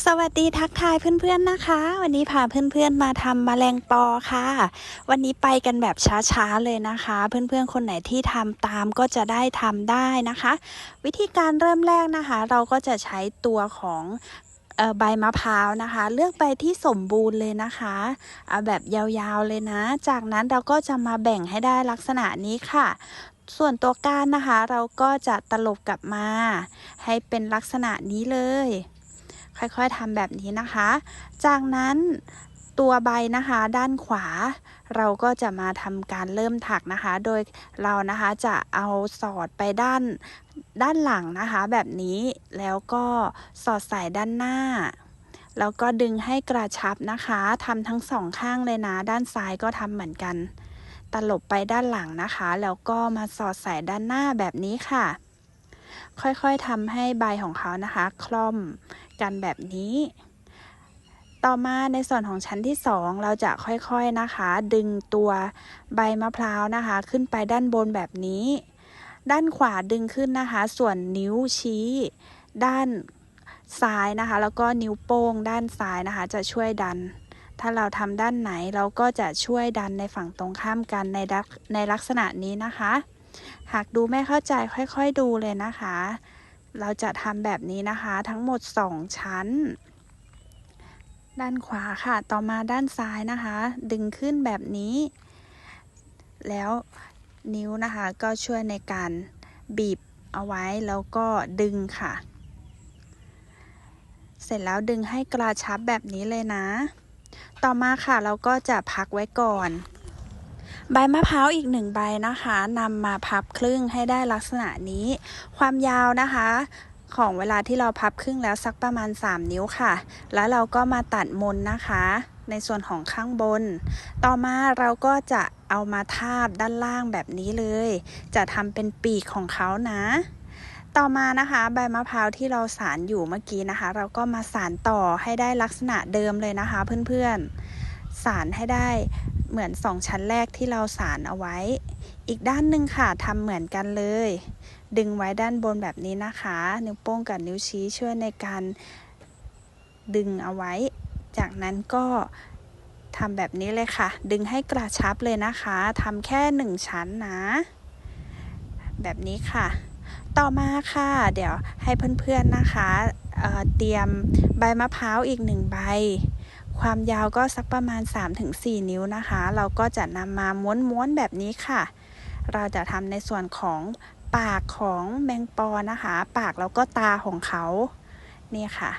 สวัสดีทักทายเพื่อนๆนะคะ วันนี้พาเพื่อนๆมาทำแมลงปอค่ะ วันนี้ไปกันแบบช้าๆเลยนะคะ เพื่อนๆคนไหนที่ทำตามก็จะได้ทำได้นะคะ วิธีการเริ่มแรกนะคะ เราก็จะใช้ตัวของใบมะพร้าวนะคะ เลือกใบที่สมบูรณ์เลยนะคะเอาแบบยาวๆเลยนะ จากนั้นเราก็จะมาแบ่งให้ได้ลักษณะนี้ค่ะส่วนตัวก้านนะคะ เราก็จะตลบกลับมา ให้เป็นลักษณะนี้เลย ค่อยๆทำแบบนี้นะคะ จากนั้นตัวใบนะคะด้านขวา เราก็จะมาทำการเริ่มถักนะคะ โดยเรานะคะจะเอาสอดไปด้านด้านหลังนะคะ แบบนี้แล้วก็สอดใส่ด้านหน้าแล้วก็ดึงให้กระชับนะคะทำทั้งสองข้างเลยนะ ด้านซ้ายก็ทำเหมือนกัน ตลบไปด้านหลังนะคะ แล้วก็มาสอดใส่ด้านหน้าแบบนี้ค่ะ ค่อยๆทำให้ใบของเขานะคะคล่อมกันแบบนี้ ต่อมาในส่วนของชั้นที่ 2 เราจะค่อยๆนะคะ ดึงตัวใบมะพร้าวนะคะ ขึ้นไปด้านบนแบบนี้ ด้านขวาดึงขึ้นนะคะ ส่วนนิ้วชี้ ด้านซ้ายนะคะ แล้วก็นิ้วโป้งด้านซ้ายนะคะ จะช่วยดัน ถ้าเราทำด้านไหนเราก็จะช่วยดันในฝั่งตรงข้ามกันในในลักษณะนี้นะคะ หากดูไม่เข้าใจค่อยๆดูเลยนะคะ เราจะทำแบบนี้นะคะ ทั้งหมด 2 ชั้น ด้านขวาค่ะ ต่อมาด้านซ้ายนะคะ ดึงขึ้นแบบนี้ แล้วนิ้วนะคะก็ช่วยในการบีบเอาไว้แล้วก็ดึงค่ะ เสร็จแล้วดึงให้กระชับแบบนี้เลยนะ ต่อมาค่ะเราก็จะพักไว้ก่อน ใบมะพร้าวอีกหนึ่งใบนะคะนำมาพับครึ่งให้ได้ลักษณะนี้ ความยาวนะคะ ของเวลาที่เราพับครึ่งแล้วสักประมาณ 3 นิ้วค่ะ แล้วเราก็มาตัดมนนะคะ ในส่วนของข้างบน ต่อมาเราก็จะเอามาทาบด้านล่างแบบนี้เลย จะทำเป็นปีกของเขานะ ต่อมานะคะ ใบมะพร้าวที่เราสารอยู่เมื่อกี้นะคะ เราก็มาสารต่อให้ได้ลักษณะเดิมเลยนะคะ เพื่อนๆสารให้ได้ เหมือนสองชั้นแรกที่เราสารเอาไว้ อีกด้านหนึ่งค่ะทำเหมือนกันเลย ดึงไว้ด้านบนแบบนี้นะคะ นิ้วโป้งกับนิ้วชี้ช่วยในการดึงเอาไว้ จากนั้นก็ทำแบบนี้เลยค่ะ ดึงให้กระชับเลยนะคะทำแค่หนึ่งชั้นนะ แบบนี้ค่ะ ต่อมาค่ะ เดี๋ยวให้เพื่อนๆนะคะเเตรียมใบมะพร้าวอีกหนึ่งใบ ความยาวก็สักประมาณ 3-4 นิ้วนะคะ เราก็จะนำมาม้วนๆแบบนี้ค่ะ เราจะทำในส่วนของปากของแมงปอนะคะ ปากแล้วก็ตาของเขา นี่ค่ะ